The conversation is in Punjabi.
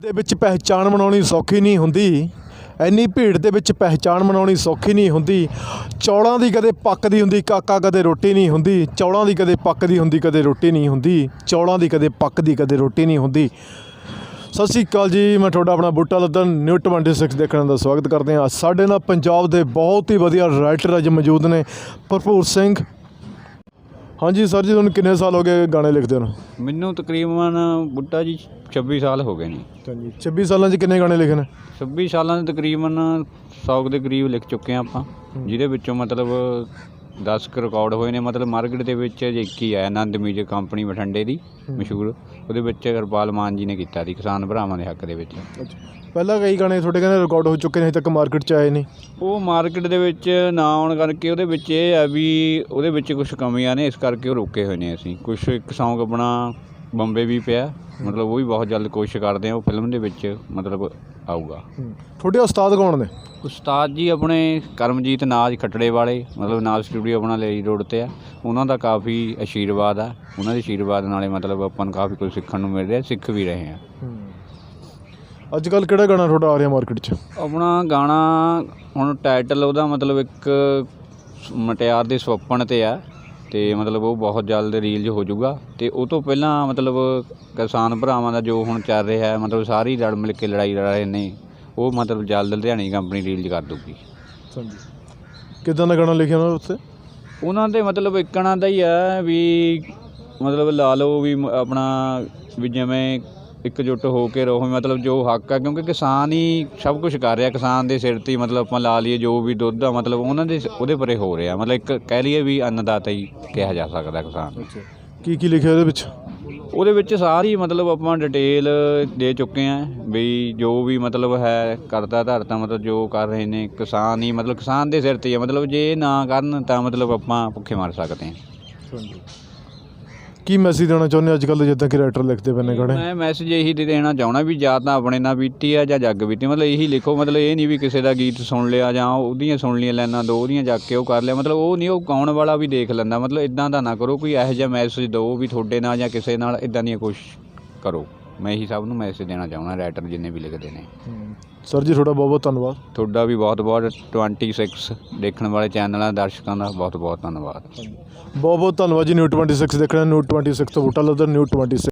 ਦੇ ਵਿੱਚ ਪਹਿਚਾਣ ਬਣਾਉਣੀ ਸੌਖੀ ਨਹੀਂ ਹੁੰਦੀ। ਐਨੀ ਭੀੜ ਦੇ ਵਿੱਚ ਪਹਿਚਾਣ ਬਣਾਉਣੀ ਸੌਖੀ ਨਹੀਂ ਹੁੰਦੀ। ਚੌਲਾਂ ਦੀ ਕਦੇ ਪੱਕਦੀ ਹੁੰਦੀ, ਕਾਕਾ ਕਦੇ ਰੋਟੀ ਨਹੀਂ ਹੁੰਦੀ। ਚੌਲਾਂ ਦੀ ਕਦੇ ਪੱਕਦੀ ਹੁੰਦੀ, ਕਦੇ ਰੋਟੀ ਨਹੀਂ ਹੁੰਦੀ। ਚੌਲਾਂ ਦੀ ਕਦੇ ਪੱਕਦੀ ਕਦੇ ਰੋਟੀ ਨਹੀਂ ਹੁੰਦੀ। ਸਤਿ ਸ਼੍ਰੀ ਅਕਾਲ ਜੀ, ਮੈਂ ਤੁਹਾਡਾ ਆਪਣਾ ਬੂਟਾ ਲੱਦਨ ਨਿਊ 26 ਦੇਖਣ ਦਾ ਸਵਾਗਤ ਕਰਦੇ ਹਾਂ। ਸਾਡੇ ਨਾਲ ਪੰਜਾਬ ਦੇ ਬਹੁਤ ਹੀ ਵਧੀਆ ਰਾਈਟਰ ਅੱਜ ਮੌਜੂਦ ਨੇ, ਭਰਪੂਰ ਸਿੰਘ। ਹਾਂਜੀ ਸਰ ਜੀ ਤੁਹਾਨੂੰ ਕਿੰਨੇ ਸਾਲ ਹੋ ਗਏ ਗਾਣੇ ਲਿਖਦੇ ਨੂੰ? ਮੈਨੂੰ ਤਕਰੀਬਨ ਬੁੱਟਾ ਜੀ 26 ਸਾਲ ਹੋ ਗਏ ਨੇ। ਹਾਂਜੀ 26 ਸਾਲਾਂ 'ਚ ਕਿੰਨੇ ਗਾਣੇ ਲਿਖੇ ਨੇ? 26 ਸਾਲਾਂ ਦੇ ਤਕਰੀਬਨ 100 ਦੇ ਕਰੀਬ ਲਿਖ ਚੁੱਕੇ ਹਾਂ ਆਪਾਂ ਜਿਹਦੇ ਵਿੱਚੋਂ ਮਤਲਬ 10 ਕੁ ਰਿਕਾਰਡ ਹੋਏ ਨੇ ਮਤਲਬ ਮਾਰਕੀਟ ਦੇ ਵਿੱਚ ਜੇ ਇੱਕ ਹੀ ਹੈ ਆਨੰਦ ਮਿਊਜ਼ਿਕ ਕੰਪਨੀ ਬਠਿੰਡੇ ਦੀ ਮਸ਼ਹੂਰ। ਉਹਦੇ ਵਿੱਚ ਹਰਪਾਲ ਮਾਨ ਜੀ ਨੇ ਕੀਤਾ ਸੀ ਕਿਸਾਨ ਭਰਾਵਾਂ ਦੇ ਹੱਕ ਦੇ ਵਿੱਚ। ਪਹਿਲਾਂ ਕਈ ਗਾਣੇ ਤੁਹਾਡੇ ਕਹਿੰਦੇ ਰਿਕਾਰਡ ਹੋ ਚੁੱਕੇ ਨੇ ਹਜੇ ਤੱਕ ਮਾਰਕੀਟ 'ਚ ਆਏ ਨਹੀਂ। ਉਹ ਮਾਰਕੀਟ ਦੇ ਵਿੱਚ ਨਾ ਆਉਣ ਕਰਕੇ ਉਹਦੇ ਵਿੱਚ ਇਹ ਹੈ ਵੀ ਉਹਦੇ ਵਿੱਚ ਕੁਝ ਕਮੀਆਂ ਨੇ ਇਸ ਕਰਕੇ ਉਹ ਰੋਕੇ ਹੋਏ ਨੇ ਅਸੀਂ। ਕੁਝ ਇੱਕ ਸੌਂਗ ਆਪਣਾ ਬੰਬੇ ਵੀ ਪਿਆ। ਮਤਲਬ ਉਹ ਵੀ ਬਹੁਤ ਜਲਦ ਕੋਸ਼ਿਸ਼ ਕਰਦੇ ਆ ਉਹ ਫਿਲਮ ਦੇ ਵਿੱਚ ਮਤਲਬ ਆਊਗਾ। ਤੁਹਾਡੇ ਉਸਤਾਦ ਕੌਣ ਨੇ? ਉਸਤਾਦ ਜੀ ਆਪਣੇ ਕਰਮਜੀਤ ਨਾਜ ਖੱਟੜੇ ਵਾਲੇ ਮਤਲਬ ਨਾਜ ਸਟੂਡੀਓ ਆਪਣਾ ਲਈ ਰੋਡ ਤੇ ਆ। ਉਹਨਾਂ ਦਾ ਕਾਫੀ ਆਸ਼ੀਰਵਾਦ ਆ। ਉਹਨਾਂ ਦੇ ਆਸ਼ੀਰਵਾਦ ਨਾਲੇ ਮਤਲਬ ਆਪਾਂ ਨੂੰ ਕਾਫੀ ਕੁਝ ਸਿੱਖਣ ਨੂੰ ਮਿਲ ਰਿਹਾ ਸਿੱਖ ਵੀ ਰਹੇ ਆ। ਅੱਜ ਕੱਲ ਕਿਹੜਾ ਗਾਣਾ ਤੁਹਾਡਾ ਆ ਰਿਹਾ ਮਾਰਕੀਟ 'ਚ? ਆਪਣਾ ਗਾਣਾ ਹੁਣ ਟਾਈਟਲ ਉਹਦਾ ਮਤਲਬ ਇੱਕ ਮਟਿਆਰ ਦੇ ਸੁਪਨ ਤੇ ਆ। ਤੇ ਮਤਲਬ ਉਹ ਬਹੁਤ ਜਲਦ ਰੀਲੀਜ਼ ਹੋ ਜਾਊਗਾ। ਤੇ ਉਹ ਤੋਂ ਪਹਿਲਾਂ ਮਤਲਬ ਕਿਸਾਨ ਭਰਾਵਾਂ ਦਾ ਜੋ ਹੁਣ ਚੱਲ ਰਿਹਾ ਹੈ ਮਤਲਬ ਸਾਰੀ ਰਲ ਮਿਲ ਕੇ ਲੜਾਈ ਲੜ ਰਹੇ ਨੇ ਉਹ ਮਤਲਬ ਜਲਦ ਲੁਧਿਆਣੀ ਕੰਪਨੀ ਰੀਲੀਜ਼ ਕਰ ਦੂਗੀ ਹਾਂਜੀ। ਕਿਦਾਂ ਦਾ ਗਾਣਾ ਲਿਖਿਆ ਉਹਨਾਂ ਉੱਤੇ ਉਹਨਾਂ ਦੇ ਮਤਲਬ ਇੱਕਣਾ ਦਾ ਹੀ ਆ ਵੀ ਮਤਲਬ ਲਾ ਲਓ ਵੀ ਆਪਣਾ ਵੀ ਜਿਵੇਂ ਇਕਜੁੱਟ ਹੋ ਕੇ ਰਹੋ ਮਤਲਬ ਜੋ ਹੱਕ ਆ ਕਿਉਂਕਿ ਕਿਸਾਨ ਹੀ ਸਭ ਕੁਝ ਕਰ ਰਿਹਾ ਕਿਸਾਨ ਦੇ ਸਿਰ ਤੇ ਮਤਲਬ ਆਪਾਂ ਲਾ ਲਈਏ ਜੋ ਵੀ ਦੁੱਧ ਆ ਮਤਲਬ ਉਹਨਾਂ ਦੇ ਉਹਦੇ ਪਰੇ ਹੋ ਰਿਹਾ। ਮਤਲਬ ਇੱਕ ਕਹਿ ਲਈਏ ਵੀ ਅੰਨਦਾਤਾ ਹੀ ਕਿਹਾ ਜਾ ਸਕਦਾ ਕਿਸਾਨ ਕੀ ਕੀ ਲਿਖਿਆ ਉਹਦੇ ਵਿੱਚ? ਉਹਦੇ ਵਿੱਚ ਸਾਰੀ ਮਤਲਬ ਆਪਾਂ ਡਿਟੇਲ ਦੇ ਚੁੱਕੇ ਆ ਵੀ ਜੋ ਵੀ ਮਤਲਬ ਹੈ ਕਰਦਾ ਧਰਤਾ ਮਤਲਬ ਜੋ ਕਰ ਰਹੇ ਨੇ ਕਿਸਾਨ ਹੀ ਮਤਲਬ ਕਿਸਾਨ ਦੇ ਸਿਰ ਤੇ ਹੀ ਆ। ਮਤਲਬ ਜੇ ਨਾ ਕਰਨ ਤਾਂ ਮਤਲਬ ਆਪਾਂ ਭੁੱਖੇ ਮਰ ਸਕਦੇ ਹਾਂ। ਕੀ ਮੈਸੇਜ ਦੇਣਾ ਚਾਹੁੰਦੇ ਅੱਜ ਕੱਲ ਜਿੱਦਾਂ ਕਿ ਰਾਈਟਰ ਲਿਖਦੇ ਪਏ ਨੇ ਗਾਣੇ? ਮੈਂ ਮੈਸੇਜ ਇਹੀ ਦੇ ਦੇਣਾ ਚਾਹਣਾ ਵੀ ਜਾਂ ਤਾਂ ਆਪਣੇ ਨਾਲ ਬੀਤੀ ਆ ਜਾਂ ਜੱਗ ਬੀਤੀ, ਮਤਲਬ ਇਹੀ ਲਿਖੋ, ਮਤਲਬ ਇਹ ਨਹੀਂ ਵੀ ਕਿਸੇ ਦਾ ਗੀਤ ਸੁਣ ਲਿਆ ਜਾਂ ਉਹਦੀਆਂ ਸੁਣ ਲਈਆਂ ਲੈਣਾ ਦੋ, ਉਹਦੀਆਂ ਜਾ ਕੇ ਉਹ ਕਰ ਲਿਆ, ਮਤਲਬ ਉਹ ਨਹੀਂ, ਉਹ ਗਾਉਣ ਵਾਲਾ ਵੀ ਦੇਖ ਲੈਂਦਾ, ਮਤਲਬ ਇਦਾਂ ਦਾ ਨਾ ਕਰੋ, ਕੋਈ ਇਹੋ ਜਿਹਾ ਮੈਸੇਜ ਦਿਓ ਵੀ ਤੁਹਾਡੇ ਨਾਲ ਜਾਂ ਕਿਸੇ ਨਾਲ ਇਦਾਂ ਦੀਆਂ ਕੋਸ਼ਿਸ਼ ਕਰੋ। ਮੈਂ ਇਹੀ ਸਭ ਨੂੰ ਮੈਸੇਜ ਦੇਣਾ ਚਾਹੁੰਦਾ ਰਾਈਟਰ ਜਿੰਨੇ ਵੀ ਲਿਖਦੇ ਨੇ। ਸਰ ਜੀ ਤੁਹਾਡਾ ਬਹੁਤ ਬਹੁਤ ਧੰਨਵਾਦ। ਤੁਹਾਡਾ ਵੀ ਬਹੁਤ ਬਹੁਤ 26 ਦੇਖਣ ਵਾਲੇ ਚੈਨਲਾਂ ਦਰਸ਼ਕਾਂ ਦਾ ਬਹੁਤ ਬਹੁਤ ਧੰਨਵਾਦ। ਬਹੁਤ ਬਹੁਤ ਧੰਨਵਾਦ ਜੀ ਨਿਊ 26 ਦੇਖਣਾ ਨਿਊ 26 ਤੋਂ ਬੂਟਾ ਲੱਦਰ ਨਿਊ 26